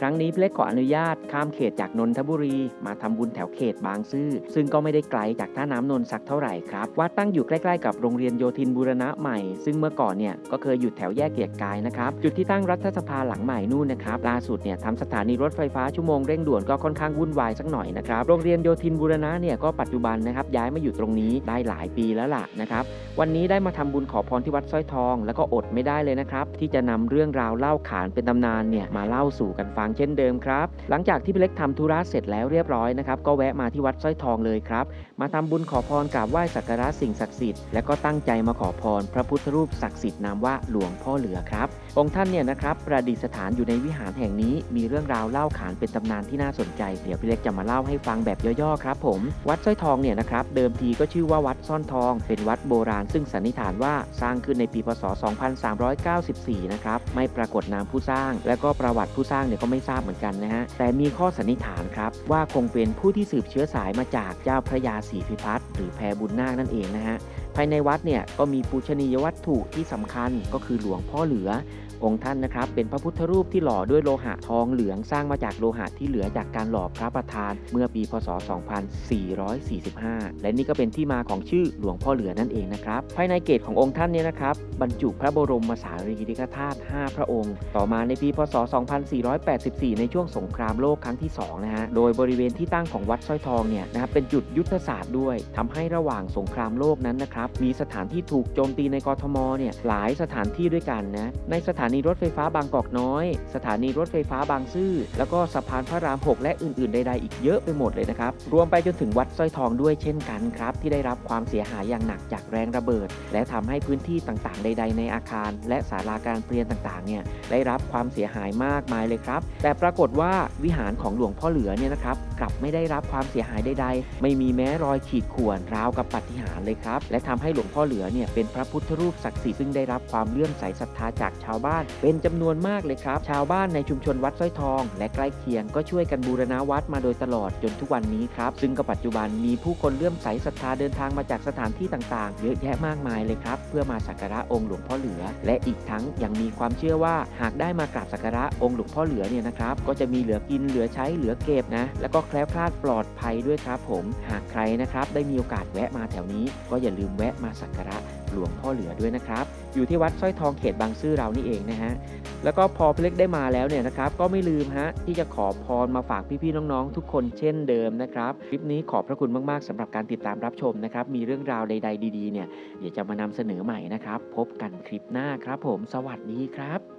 ครั้งนี้พี่เล็กขออนุญาตข้ามเขตจากนนทบุรีมาทำบุญแถวเขตบางซื่อ ซึ่งก็ไม่ได้ไกลจากท่าน้ำนนท์สักเท่าไหร่ครับวัดตั้งอยู่ใกล้ๆกับโรงเรียนโยธินบูรณะใหม่ ซึ่งเมื่อก่อนเนี่ยก็เคยอยู่แถวแยกเกียรติกายนะครับจุดที่ตั้งรัฐสภาหลังใหม่นู่นนะครับล่าสุดเนี่ยทำสถานีรถไฟฟ้าชั่วโมงเร่งด่วนก็ค่อนข้างวุ่นวายสักหน่อยนะครับโรงเรียนโยธินบูรณะเนี่ยก็ปัจจุบันนะครับย้ายมาอยู่ตรงนี้ได้หลายปีแล้วล่ะนะครับวันนี้ได้มาทำบุญขอพรที่วัดสร้อยทอง แล้วก็อดไม่ได้เลยนะครับที่จะนำเรื่องราวเล่าขานเป็นตำนานเนี่ยมาเล่าสู่กันฟังเช่นเดิมครับ หลังจากที่พี่เล็กทำธุระเสร็จแล้วเรียบร้อยนะครับก็แวะมาที่วัดสร้อยทองเลยครับ มาทำบุญขอพรกราบไหว้สักการะสิ่งศักดิ์สิทธิ์และก็ตั้งใจมาขอพร พระพุทธรูปศักดิ์สิทธิ์นามว่าหลวงพ่อเหลือครับ องค์ท่านเนี่ยนะครับประดิษฐานอยู่ในวิหารแห่งนี้ มีเรื่องราวเล่าขานเป็นตำนานที่น่าสนใจเดี๋ยวพี่เล็กจะมาเล่าให้ฟังแบบย่อๆครับผมวัดสร้อยทองเนี่ยนะครับเดิมทีก็ชื่อว่าวัดซ่อนทอง เป็นวัดโบราณ ซึ่งสันนิษฐานว่าสร้างขึ้นในปีพศ 2394 นะครับไม่ปรากฏนามผู้สร้าง และก็ประวัติผู้สร้างเนี่ยก็ไม่ไม่ทราบเหมือนกันนะฮะแต่มีข้อสันนิษฐานครับว่าคงเป็นผู้ที่สืบเชื้อสายมาจากเจ้าพระยาศรีพิพัฒน์หรือแพรบุญนาคนั่นเองนะฮะ ภายในวัดเนี่ยก็มีปูชนียวัตถุที่สำคัญก็คือหลวงพ่อเหลือ องค์ท่านนะครับ เป็นพระพุทธรูปที่หล่อด้วยโลหะทองเหลืองสร้างมาจากโลหะที่เหลือจากการหล่อพระประธาน เมื่อปีพศ 2445 และนี่ก็เป็นที่มาของชื่อหลวงพ่อเหลือนั่นเองนะครับ ภายในเกตขององค์ท่านเนี่ยนะครับบรรจุพระบรมสารีริกธาตุ 5 พระองค์ ต่อมาในปีพศ 2484 ในช่วงสงครามโลกครั้งที่2นะฮะ โดยบริเวณที่ตั้งของวัดสร้อยทองเนี่ยนะครับเป็นจุดยุทธศาสตร์ด้วยทำให้ระหว่างสงครามโลกนั้นนะครับมีสถานที่ถูกโจมตีในกรทมเนี่ยหลายสถานที่ด้วยกันนะ ในสถานีรถไฟฟ้าบางกอกน้อย สถานีรถไฟฟ้าบางซื่อ แล้วก็สะพานพระราม 6 และอื่นๆใดๆอีกเยอะไปหมดเลยนะครับ รวมไปจนถึงวัดสร้อยทองด้วยเช่นกันครับ ที่ได้รับความเสียหายอย่างหนักจากแรงระเบิด และทำให้พื้นที่ต่างๆ ใด ๆ ในอาคาร และศาลาการเปลี่ยนต่างๆเนี่ยได้รับความเสียหายมากมายเลยครับ แต่ปรากฏว่าวิหารของหลวงพ่อเหลือเนี่ยนะครับกลับไม่ได้รับความเสียหายใดๆ ไม่มีแม้รอยขีดข่วนราวกับปฏิหารเลยครับ และทำให้หลวงพ่อเหลือเนี่ยเป็นพระพุทธรูปศักดิ์สิทธิ์ซึ่งได้รับความเลื่อมใสศรัทธาจากชาวบ้าน เป็นจำนวนมากเลยครับ ชาวบ้านในชุมชนวัดสร้อยทอง และใกล้เคียงก็ช่วยกันบูรณะวัดมาโดยตลอดจนทุกวันนี้ครับ ซึ่งก็ปัจจุบันมีผู้คนเลื่อมใสศรัทธาเดินทางมาจากสถานที่ต่างๆ เยอะแยะมากมายเลยครับ เพื่อมาสักการะองค์หลวงพ่อเหลือ และอีกทั้งยังมีความเชื่อว่า หากได้มากราบสักการะองค์หลวงพ่อเหลือเนี่ยนะครับก็จะมีเหลือกินเหลือใช้เหลือเก็บนะ แล้วก็แคล้วคลาดปลอดภัยด้วยครับผม หากใครนะครับได้มีโอกาสแวะมาแถวนี้ก็อย่าลืมแวะมาสักการะหลวงพ่อเหลือด้วยนะครับ อยู่ที่วัดสร้อยทองเขตบางซื่อเรานี่เองนะฮะแล้วก็พอพี่เล็กได้มาแล้วเนี่ยนะครับ ก็ไม่ลืมฮะที่จะขอพรมาฝากพี่ๆน้องๆ ทุกคนเช่นเดิมนะครับคลิปนี้ขอบพระคุณมากๆสำหรับการติดตามรับชมนะครับ มีเรื่องราวใด ๆ ดีๆเนี่ยเดี๋ยวจะมานำเสนอใหม่นะครับ พบกันคลิปหน้าครับ ผม สวัสดีครับ